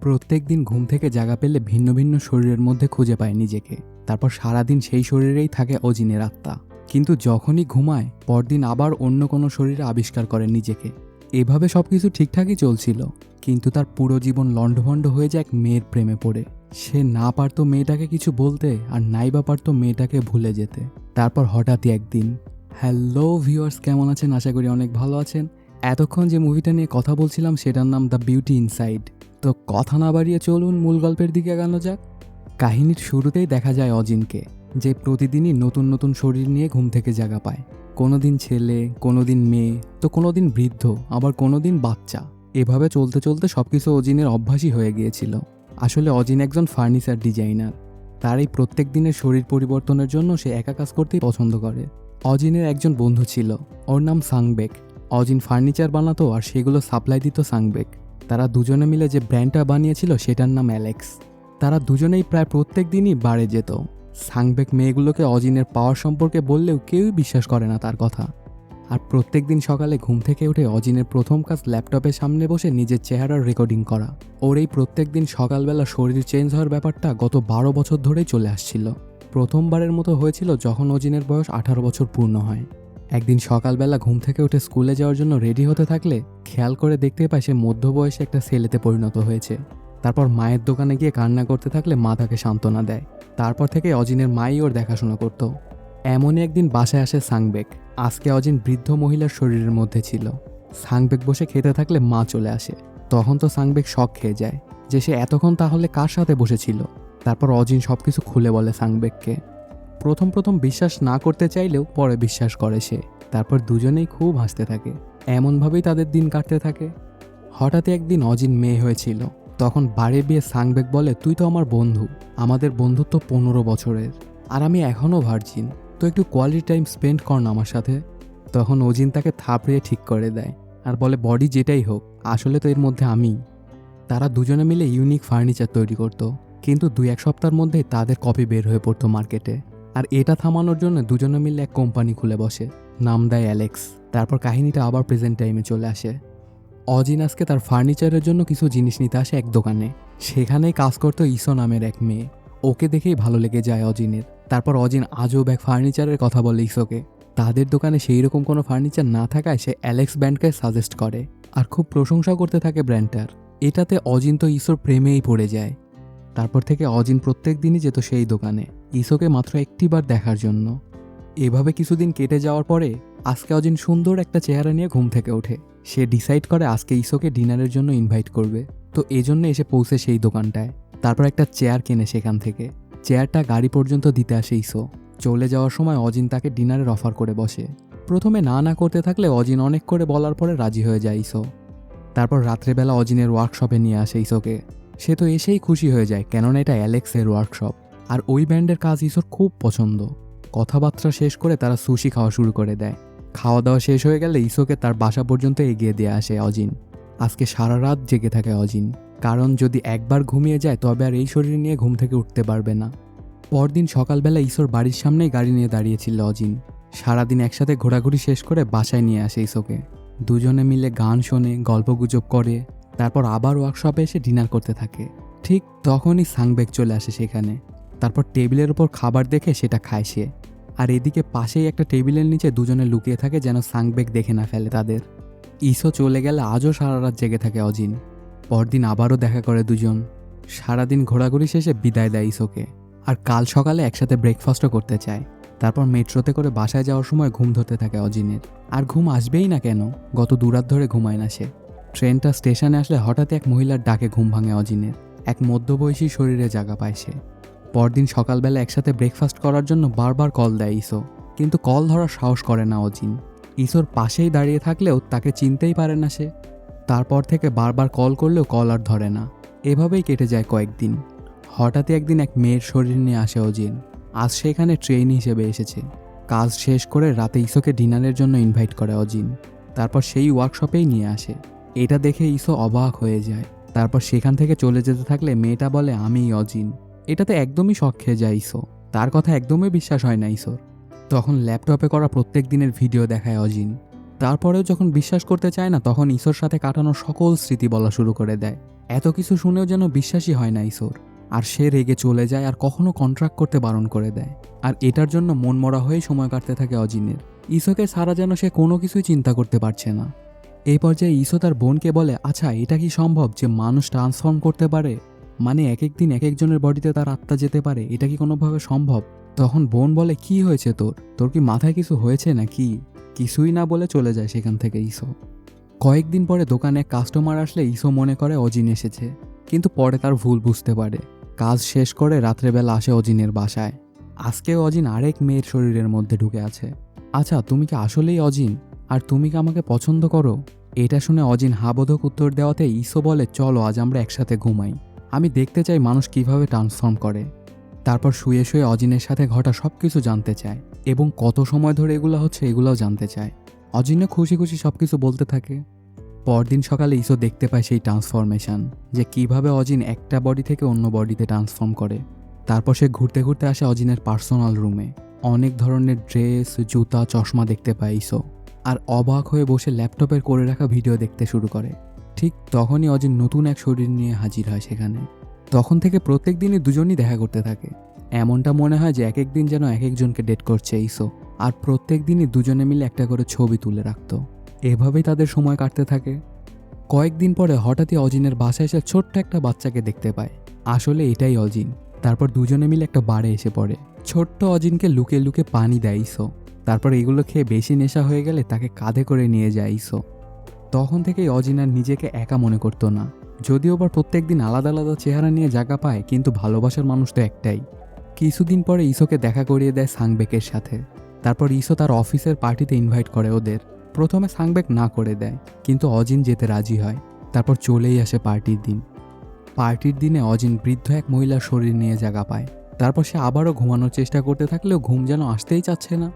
প্রত্যেক দিন ঘুম থেকে জাগা পেলে ভিন্ন ভিন্ন শরীরের মধ্যে খুঁজে পায় নিজেকে। তারপর সারাদিন সেই শরীরেই থাকে অজিনের আত্মা। কিন্তু যখনই ঘুমায়, পরদিন আবার অন্য কোনো শরীরে আবিষ্কার করে নিজেকে। এভাবে সব কিছু ঠিকঠাকই চলছিল, কিন্তু তার পুরো জীবন লণ্ডভণ্ড হয়ে যায় এক মেয়ের প্রেমে পড়ে। সে না পারতো মেয়েটাকে কিছু বলতে আর নাই বা পারতো মেয়েটাকে ভুলে যেতে। তারপর হঠাৎই একদিন, হ্যালো ভিউয়ার্স, কেমন আছেন? আশা করি অনেক ভালো আছেন। এতক্ষণ যে মুভিটা নিয়ে কথা বলছিলাম, সেটার নাম দ্য বিউটি ইনসাইড। তো কথা না বাড়িয়ে চলুন মূল গল্পের দিকে এগানো যাক। কাহিনীর শুরুতেই দেখা যায় অজিনকে, যে প্রতিদিনই নতুন নতুন শরীর নিয়ে ঘুম থেকে জায়গা পায়। কোনো দিন ছেলে কোনো দিন মেয়ে, তো কোনো দিন বৃদ্ধ, আবার কোনো দিন বাচ্চা। এভাবে চলতে চলতে সব কিছু অজিনের অভ্যাসই হয়ে গিয়েছিল। আসলে অজিন একজন ফার্নিচার ডিজাইনার। তার এই প্রত্যেক দিনের শরীর পরিবর্তনের জন্য সে একা কাজ করতেই পছন্দ করে। অজিনের একজন বন্ধু ছিল, ওর নাম সাংবেক। অজিন ফার্নিচার বানাতো আর সেগুলো সাপ্লাই দিত সাংবেক। তারা দুজনে মিলে যে ব্র্যান্ডটা বানিয়েছিল সেটার নাম অ্যালেক্স। তারা দুজনেই প্রায় প্রত্যেক দিনই বাড়ে যেত। সাংবেক মেয়েগুলোকে অজিনের পাওয়ার সম্পর্কে বললেও কেউই বিশ্বাস করে না তার কথা। আর প্রত্যেক দিন সকালে ঘুম থেকে উঠে অজিনের প্রথম কাজ ল্যাপটপের সামনে বসে নিজের চেহারার রেকর্ডিং করা। ওর এই প্রত্যেক দিন সকালবেলা শরীর চেঞ্জ হওয়ার ব্যাপারটা গত বারো বছর ধরেই চলে আসছিল। প্রথমবারের মতো হয়েছিল যখন অজিনের বয়স আঠারো বছর পূর্ণ হয়। একদিন সকালবেলা ঘুম থেকে উঠে স্কুলে যাওয়ার জন্য রেডি হতে থাকলে খেয়াল করে দেখতে পায় সে মধ্যবয়সে একটা ছেলেতে পরিণত হয়েছে। তারপর মায়ের দোকানে গিয়ে কান্না করতে থাকলে মা তাকে সান্ত্বনা দেয়। তারপর থেকে অজিনের মাই ওর দেখাশোনা করত। এমনই একদিন বাসায় আসে সাংবেক। আজকে অজিন বৃদ্ধ মহিলার শরীরের মধ্যে ছিল। সাংবেক বসে খেতে থাকলে মা চলে আসে। তখন তো সাংবেক শখ খেয়ে যায়। যে সে এতক্ষণ তাহলে কার সাথে বসেছিল? তারপর অজিন সব কিছু খুলে বলে সাংবেককে। প্রথম প্রথম বিশ্বাস না করতে চাইলেও পরে বিশ্বাস করে সে। তারপর দুজনেই খুব হাসতে থাকে। এমনভাবেই তাদের দিন কাটতে থাকে। হঠাৎই একদিন অজিন মেয়ে হয়েছিল। তখন বাড়ি বিয়ে সাংবেক বলে, তুই তো আমার বন্ধু। আমাদের বন্ধুত্ব পনেরো বছরের। আর আমি এখনও ভার্জিন তো একটু কোয়ালিটি টাইম স্পেন্ড কর না আমার সাথে। তখন অজিন তাকে থাপড়িয়ে ঠিক করে দেয়। আর বলে বডি যেটাই হোক, আসলে তো এর মধ্যে আমি। তারা দুজনে মিলে ইউনিক ফার্নিচার তৈরি করতো। কিন্তু দুই এক সপ্তাহের মধ্যেই তাদের কপি বের হয়ে পড়তো মার্কেটে আর এটা থামানোর জন্য দুজনে মিলে এক কোম্পানি খুলে বসে। নাম দেয় অ্যালেক্স। তারপর কাহিনীটা আবার প্রেজেন্ট টাইমে চলে আসে। অজিন আজকে তার ফার্নিচারের জন্য কিছু জিনিস নিতে আসে এক দোকানে। সেখানেই কাজ করতো ইসো নামের এক মেয়ে। ওকে দেখেই ভালো লেগে যায় অজিনের। তারপর অজিন আজও এক ফার্নিচারের কথা বলে ইসোকে। তাদের দোকানে সেই রকম কোনো ফার্নিচার না থাকায় সে অ্যালেক্স ব্র্যান্ডকে সাজেস্ট করে। আর খুব প্রশংসা করতে থাকে ব্র্যান্ডটার। এটাতে অজিন তো ইসোর প্রেমেই পড়ে যায়। তারপর থেকে অজিন প্রত্যেক দিনই যেত সেই দোকানে, ইসোকে মাত্র একটিবার দেখার জন্য। এভাবে কিছুদিন কেটে যাওয়ার পরে, আজকে অজিন সুন্দর একটা চেহারা নিয়ে ঘুম থেকে ওঠে। সে ডিসাইড করে আজকে ইসোকে ডিনারের জন্য ইনভাইট করবে। তো এই জন্য এসে পৌঁছে সেই দোকানটায়। তারপর একটা চেয়ার কেনে সেখান থেকে। চেয়ারটা গাড়ি পর্যন্ত দিতে আসে ইসো। চলে যাওয়ার সময় অজিন তাকে ডিনারের অফার করে বসে। প্রথমে না না করতে থাকলে অজিন অনেক করে বলার পরে রাজি হয়ে যায় ইসো। তারপর রাত্রেবেলা অজিনের ওয়ার্কশপে নিয়ে আসে ইসোকে। সে তো এসেই খুশি হয়ে যায়, কেননা এটা অ্যালেক্সের ওয়ার্কশপ আর ওই ব্যান্ডের কাজ ইসোর খুব পছন্দ। কথাবার্তা শেষ করে তারা সুশি খাওয়া শুরু করে দেয়। খাওয়া দাওয়া শেষ হয়ে গেলে ইসোকে তার বাসা পর্যন্ত এগিয়ে দিয়ে আসে অজিন। আজকে সারা রাত জেগে থাকে অজিন। কারণ যদি একবার ঘুমিয়ে যায়, তবে আর এই শরীর নিয়ে ঘুম থেকে উঠতে পারবে না। পরদিন সকালবেলা ইসোর বাড়ির সামনেই গাড়ি নিয়ে দাঁড়িয়েছিল অজিন। সারাদিন একসাথে ঘোরাঘুরি শেষ করে বাসায় নিয়ে আসে ইসোকে। দুজনে মিলে গান শোনে, গল্পগুজব করে। তারপর আবার ওয়ার্কশপে এসে ডিনার করতে থাকে। ঠিক তখনই সাংবেগ চলে আসে সেখানে। তারপর টেবিলের ওপর খাবার দেখে সেটা খায় সে। আর এদিকে পাশেই একটা টেবিলের নিচে দুজনে লুকিয়ে থাকে যেন সাংবেগ দেখে না ফেলে তাদের। ইসো চলে গেলে আজও সারা রাত জেগে থাকে অজিন। পরদিন আবারও দেখা করে দুজন। সারাদিন ঘোরাঘুরি শেষে বিদায় দেয় ইসোকে আর কাল সকালে একসাথে ব্রেকফাস্টও করতে চায়। তারপর মেট্রোতে করে বাসায় যাওয়ার সময় ঘুম ধরতে থাকে অজিনের। আর ঘুম আসবেই না কেন? গত দুরাত ধরে ঘুমায় না সে। ট্রেনটা স্টেশনে আসলে হঠাৎ এক মহিলার ডাকে ঘুম ভাঙে অজিনের। এক মধ্যবয়সী শরীরে জায়গা পায় সে। পরদিন সকালবেলা একসাথে ব্রেকফাস্ট করার জন্য বারবার কল দেয় ইসো। কিন্তু কল ধরার সাহস করে না অজিন। ইসোর পাশেই দাঁড়িয়ে থাকলেও তাকে চিনতেই পারে না সে। তারপর থেকে বারবার কল করলেও কল আর ধরে না। এভাবেই কেটে যায় কয়েকদিন। হঠাৎই একদিন এক মেয়ের শরীর নিয়ে আসে অজিন। আজ সেখানে ট্রেন হিসেবে এসেছে। কাজ শেষ করে রাতে ইসোকে ডিনারের জন্য ইনভাইট করে অজিন। তারপর সেই ওয়ার্কশপেই নিয়ে আসে। এটা দেখে ইসো অবাক হয়ে যায়। তারপর সেখান থেকে চলে যেতে থাকলে মেয়েটা বলে আমিই অজিন। এটাতে একদমই শখ খেয়ে যায় ইসো তার কথা একদমই বিশ্বাস হয় না ইসোর তখন ল্যাপটপে করা প্রত্যেক দিনের ভিডিও দেখায় অজিন। তারপরেও যখন বিশ্বাস করতে চায় না, তখন ঈশ্বর সাথে কাটানো সকল স্মৃতি বলা শুরু করে দেয়। এত কিছু শুনেও যেন বিশ্বাসই হয় না ঈশ্বর আর সে রেগে চলে যায় আর কখনো কন্ট্রাক্ট করতে বারণ করে দেয়। আর এটার জন্য মন মরা হয়েই সময় কাটতে থাকে অজিনের। ইসোকে সারা যেন সে কোনো কিছুই চিন্তা করতে পারছে না। এই পর্যায়ে ইসো তার বোনকে বলে আচ্ছা এটা কি সম্ভব যে মানুষ ট্রান্সফর্ম করতে পারে? মানে এক এক দিন এক একজনের বডিতে তার আত্মা যেতে পারে, এটা কি কোনোভাবে সম্ভব? তখন বোন বলে, কি হয়েছে তোর? তোর কি মাথায় কিছু হয়েছে না কি কিছুই না বলে চলে যায় সেখান থেকে ইসো কয়েকদিন পরে দোকানে কাস্টমার আসলে ইসো মনে করে অজিন এসেছে, কিন্তু পরে তার ভুল বুঝতে পারে। কাজ শেষ করে রাত্রেবেলা আসে অজিনের বাসায়। আজকে অজিন আরেক মেয়ের শরীরের মধ্যে ঢুকে আছে। আচ্ছা তুমি কি আসলেই অজিন? আর তুমি কি আমাকে পছন্দ করো? এটা শুনে অজিন হাবোধক উত্তর দেওয়াতে ইসো বলে, চলো, আজ আমরা একসাথে ঘুমাই। আমি দেখতে চাই মানুষ কীভাবে ট্রান্সফর্ম করে। তারপর শুয়ে শুয়ে অজিনের সাথে ঘটা সব কিছু জানতে চায় এবং কত সময় ধরে এগুলো হচ্ছে এগুলোও জানতে চায়। অজিনে খুশি খুশি সব কিছু বলতে থাকে। পরদিন সকালে ইসো দেখতে পায় সেই ট্রান্সফরমেশন যে কীভাবে অজিন একটা বডি থেকে অন্য বডিতে ট্রান্সফর্ম করে। তারপর সে ঘুরতে ঘুরতে আসে অজিনের পার্সোনাল রুমে অনেক ধরনের ড্রেস জুতা, চশমা দেখতে পায় ইসো। আর অবাক হয়ে বসে ল্যাপটপের করে রাখা ভিডিও দেখতে শুরু করে। ঠিক তখনই অজিন নতুন এক শরীর নিয়ে হাজির হয় সেখানে। তখন থেকে প্রত্যেক দিনই দুজনই দেখা করতে থাকে। এমনটা মনে হয় যে এক এক দিন যেন এক একজনকে ডেট করছে ইসো। আর প্রত্যেক দিনই দুজনে মিলে একটা করে ছবি তুলে রাখতো। এভাবেই তাদের সময় কাটতে থাকে। কয়েকদিন পরে হঠাৎই অজিনের বাসায় এসে ছোট্ট একটা বাচ্চাকে দেখতে পায়। আসলে এটাই অজিন। তারপর দুজনে মিলে একটা বারে এসে পড়ে। ছোট্ট অজিনকে লুকে লুকে পানি দেয় ইসো। তারপর এগুলো খেয়ে বেশি নেশা হয়ে গেলে তাকে কাঁধে করে নিয়ে যায় ইসো তখন থেকেই অজিন আর নিজেকে একা মনে করতো না। যদিও বা প্রত্যেক দিন আলাদা আলাদা চেহারা নিয়ে জায়গা পায়, কিন্তু ভালোবাসার মানুষ তো একটাই। কিছুদিন পরে ইসোকে দেখা করিয়ে দেয় সাংবেকের সাথে। তারপর ইসো তার অফিসের পার্টিতে ইনভাইট করে ওদের। প্রথমে সাংবেক না করে দেয়, কিন্তু অজিন যেতে রাজি হয়। তারপর চলেই আসে পার্টির দিন। পার্টির দিনে অজিন বৃদ্ধ এক মহিলার শরীর নিয়ে জায়গা পায়। তারপর সে আবারও ঘুমানোর চেষ্টা করতে থাকলেও ঘুম যেন আসতেই চাচ্ছে না।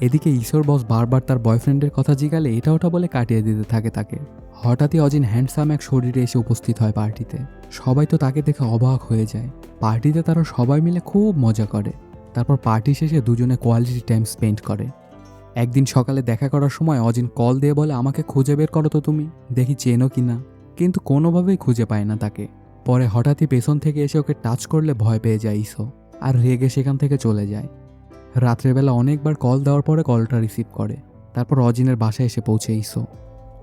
এদিকে ঈশ্বর বস বারবার তার বয়ফ্রেন্ডের কথা জিগালে এটা ওটা বলে কাটিয়ে দিতে থাকে তাকে। হঠাৎই অজিন হ্যান্ডসাম এক শরীরে এসে উপস্থিত হয় পার্টিতে। সবাই তো তাকে দেখে অবাক হয়ে যায়। পার্টিতে তারা সবাই মিলে খুব মজা করে। তারপর পার্টি শেষে দুজনে কোয়ালিটি টাইম স্পেন্ড করে। একদিন সকালে দেখা করার সময় অজিন কল দিয়ে বলে, আমাকে খুঁজে বের করো তো তুমি। দেখি চেনো কি না কিন্তু কোনোভাবেই খুঁজে পায় না তাকে। পরে হঠাৎই পেছন থেকে এসে ওকে টাচ করলে ভয় পেয়ে যায় ইসো আর রেগে সেখান থেকে চলে যায়। রাত্রেবেলা অনেকবার কল দেওয়ার পরে কলটা রিসিভ করে। তারপর অজিনের বাসায় এসে পৌঁছে ইসো।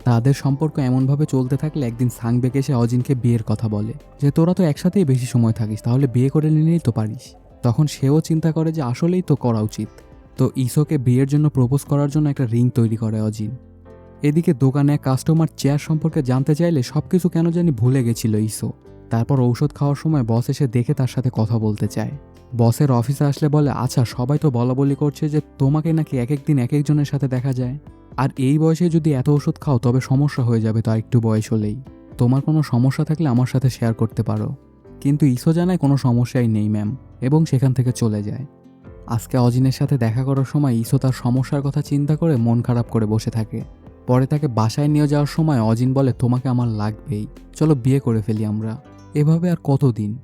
তাদের সম্পর্ক এমনভাবে চলতে থাকলে একদিন সাংবেক এসে অজিনকে বিয়ের কথা বলে যে, তোরা তো একসাথেই বেশি সময় থাকিস, তাহলে বিয়ে করে নিলেই তো পারিস। তখন সেও চিন্তা করে যে, আসলেই তো করা উচিত। তো ইসোকে বিয়ের জন্য প্রপোজ করার জন্য একটা রিং তৈরি করে অজিন। এদিকে দোকানে এক কাস্টমার চেয়ার সম্পর্কে জানতে চাইলে সব কিছু কেন জানি ভুলে গেছিল ইসো। তারপর ঔষধ খাওয়ার সময় বস এসে দেখে তার সাথে কথা বলতে চায়। বসের অফিসে আসলে বলে আচ্ছা সবাই তো বলা বলি করছে যে তোমাকে নাকি এক একদিন এক একজনের সাথে দেখা যায়। আর এই বয়সে যদি এত ওষুধ খাও, তবে সমস্যা হয়ে যাবে তো একটু বয়স হলেই। তোমার কোনো সমস্যা থাকলে আমার সাথে শেয়ার করতে পারো। কিন্তু ইসো জানায় কোনো সমস্যাই নেই ম্যাম এবং সেখান থেকে চলে যায়। আজকে অজিনের সাথে দেখা করার সময় ইসো তার সমস্যার কথা চিন্তা করে মন খারাপ করে বসে থাকে। পরে তাকে বাসায় নিয়ে যাওয়ার সময় অজিন বলে, তোমাকে আমার লাগবেই। চলো বিয়ে করে ফেলি আমরা। এভাবে আর কতদিন?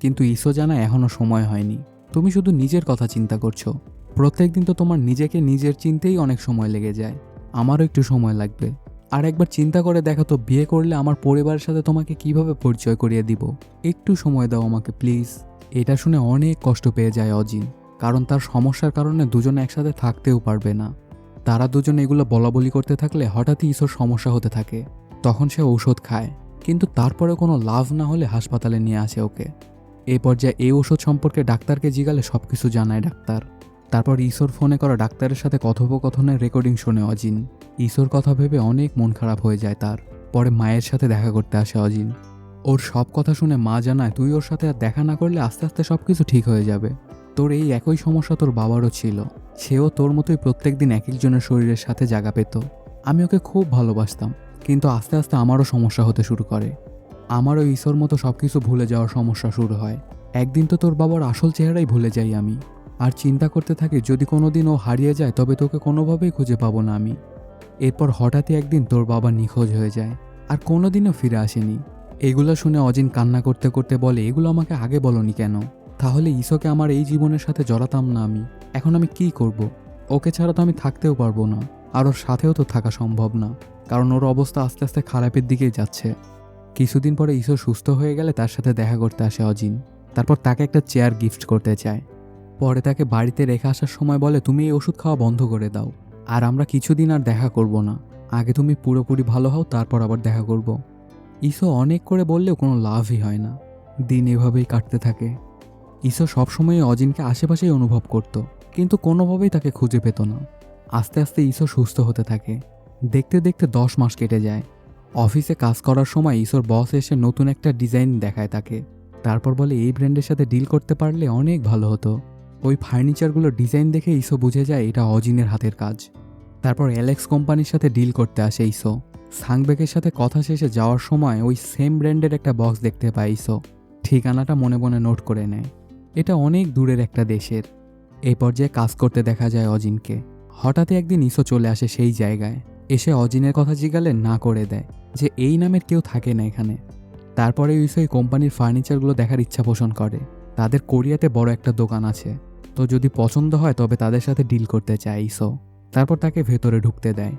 কিন্তু ইসো জানা এখনও সময় হয়নি। তুমি শুধু নিজের কথা চিন্তা করছ। প্রত্যেক দিন তো তোমার নিজেকে নিজের চিনতেই অনেক সময় লেগে যায়। আমারও একটু সময় লাগবে। আর একবার চিন্তা করে দেখো তো, বিয়ে করলে আমার পরিবারের সাথে তোমাকে কীভাবে পরিচয় করিয়ে দিব? একটু সময় দাও আমাকে, প্লিজ। এটা শুনে অনেক কষ্ট পেয়ে যায় অজিন। কারণ তার সমস্যার কারণে দুজনে একসাথে থাকতেও পারবে না। তারা দুজন এগুলো বলা বলি করতে থাকলে হঠাৎই ঈশ্বর সমস্যা হতে থাকে। তখন সে ঔষধ খায়। কিন্তু তারপরে কোনো লাভ না হলে হাসপাতালে নিয়ে আসে ওকে। এই পর্যায়ে এই ওষুধ সম্পর্কে ডাক্তারকে জিগালে সব কিছু জানায় ডাক্তার। তারপর ঈশ্বর ফোনে করা ডাক্তারের সাথে কথোপকথনের রেকর্ডিং শুনে অজিন। ঈশ্বর কথা ভেবে অনেক মন খারাপ হয়ে যায় তার। পরে মায়ের সাথে দেখা করতে আসে অজিন। ওর সব কথা শুনে মা জানায়, তুই ওর সাথে আর দেখা না করলে আস্তে আস্তে সব কিছু ঠিক হয়ে যাবে। তোর এই একই সমস্যা তোর বাবারও ছিল। সেও তোর মতোই প্রত্যেক দিন এক একজনের শরীরের সাথে জায়গা পেত। আমি ওকে খুব ভালোবাসতাম, কিন্তু আস্তে আস্তে আমারও সমস্যা হতে শুরু করে। আমারও ঈশ্বর মতো সব কিছু ভুলে যাওয়ার সমস্যা শুরু হয়। একদিন তো তোর বাবার আসল চেহারাই ভুলে যাই আমি। আর চিন্তা করতে থাকি, যদি কোনো দিন ও হারিয়ে যায়, তবে তোকে কোনোভাবেই খুঁজে পাবো না আমি। এরপর হঠাৎই একদিন তোর বাবা নিখোঁজ হয়ে যায়, আর কোনোদিনও ফিরে আসেনি। এগুলো শুনে অজিন কান্না করতে করতে বলে, এগুলো আমাকে আগে বলনি কেন? তাহলে ইসোকে আমার এই জীবনের সাথে জড়াতাম না আমি। এখন আমি কি করব। ওকে ছাড়া তো আমি থাকতেও পারব না। আর ওর সাথেও তো থাকা সম্ভব না। কারণ ওর অবস্থা আস্তে আস্তে খারাপের দিকেই যাচ্ছে। কিছুদিন পরে ইসো সুস্থ হয়ে গেলে তার সাথে দেখা করতে আসে অজিন। তারপর তাকে একটা চেয়ার গিফট করতে চায়। পরে তাকে বাড়িতে রেখে আসার সময় বলে, তুমি এই ওষুধ খাওয়া বন্ধ করে দাও। আর আমরা কিছুদিন আর দেখা করব না। আগে তুমি পুরোপুরি ভালো হও, তারপর আবার দেখা করব। ইসো অনেক করে বললেও কোনো লাভই হয় না। দিন এভাবেই কাটতে থাকে। ইসো সবসময় অজিনকে আশেপাশেই অনুভব করত, কিন্তু কোনোভাবেই তাকে খুঁজে পেত না। আস্তে আস্তে ইসো সুস্থ হতে থাকে। দেখতে দেখতে দশ মাস কেটে যায়। অফিসে কাজ করার সময় ইসোর বস এসে নতুন একটা ডিজাইন দেখায় তাকে। তারপর বলে, এই ব্র্যান্ডের সাথে ডিল করতে পারলে অনেক ভালো হতো। ওই ফার্নিচারগুলোর ডিজাইন দেখে ইসো বুঝে যায় এটা অজিনের হাতের কাজ। তারপর অ্যালেক্স কোম্পানির সাথে ডিল করতে আসে ইসো সাংবেকের সাথে কথা শেষে যাওয়ার সময় ওই সেম ব্র্যান্ডের একটা বক্স দেখতে পায় ইসো ঠিকানাটা মনে মনে নোট করে নেয়। এটা অনেক দূরের একটা দেশের। এই পর্যায়ে কাজ করতে দেখা যায় অজিনকে। হঠাৎই একদিন ইসো চলে আসে সেই জায়গায়। এসে অজিনের কথা জিগালে না করে দেয় যে এই নামের কেউ থাকে না এখানে। তারপরে ইসো এই কোম্পানির ফার্নিচারগুলো দেখার ইচ্ছা পোষণ করে। তাদের কোরিয়াতে বড় একটা দোকান আছে। তো যদি পছন্দ হয় তবে তাদের সাথে ডিল করতে চায় ইসো। তারপর তাকে ভেতরে ঢুকতে দেয়।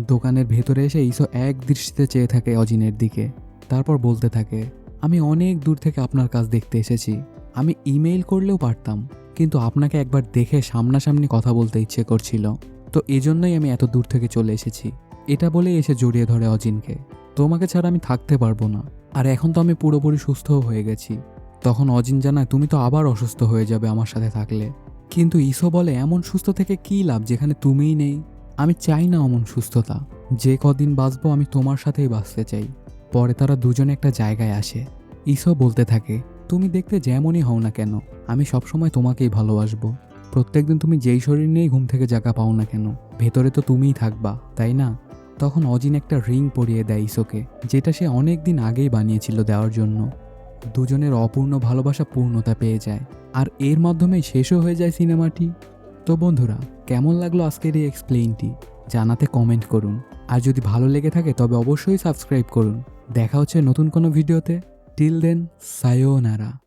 দোকানের ভেতরে এসে ইসো এক দৃষ্টিতে চেয়ে থাকে অজিনের দিকে। তারপর বলতে থাকে, আমি অনেক দূর থেকে আপনার কাজ দেখতে এসেছি। আমি ইমেইল করলেও পারতাম, কিন্তু আপনাকে একবার দেখে সামনাসামনি কথা বলতে ইচ্ছে করছিল। তো এজন্যই আমি এত দূর থেকে চলে এসেছি। এটা বলেই এসে জড়িয়ে ধরে অজিনকে। তোমাকে ছাড়া আমি থাকতে পারব না। আর এখন তো আমি পুরোপুরি সুস্থও হয়ে গেছি। তখন অজিন জানায়, তুমি তো আবার অসুস্থ হয়ে যাবে আমার সাথে থাকলে। কিন্তু ইসো বলে, এমন সুস্থ থেকে কী লাভ যেখানে তুমিই নেই? আমি চাই না অমন সুস্থতা। যে কদিন বাঁচবো আমি তোমার সাথেই বাঁচতে চাই। পরে তারা দুজনে একটা জায়গায় আসে। ইসো বলতে থাকে, তুমি দেখতে যেমনই হও না কেন, আমি সবসময় তোমাকেই ভালোবাসবো। প্রত্যেকদিন তুমি যেই শরীর নিয়েই ঘুম থেকে জায়গা পাও না কেন, ভেতরে তো তুমিই থাকবা, তাই না? তখন অজিন একটা রিং পরিয়ে দেয় ইসোকে, যেটা সে অনেক দিন আগেই বানিয়েছিল দেওয়ার জন্য। দুজনের অপূর্ণ ভালোবাসা পূর্ণতা পেয়ে যায়, আর এর মাধ্যমেই শেষও হয়ে যায় সিনেমাটি। তো বন্ধুরা, কেমন লাগল আজকের এই এক্সপ্লেইনটি জানাতে কমেন্ট করুন। আর যদি ভালো লেগে থাকে, তবে অবশ্যই সাবস্ক্রাইব করুন। দেখা হচ্ছে নতুন কোনো ভিডিওতে। Till then সায়োনারা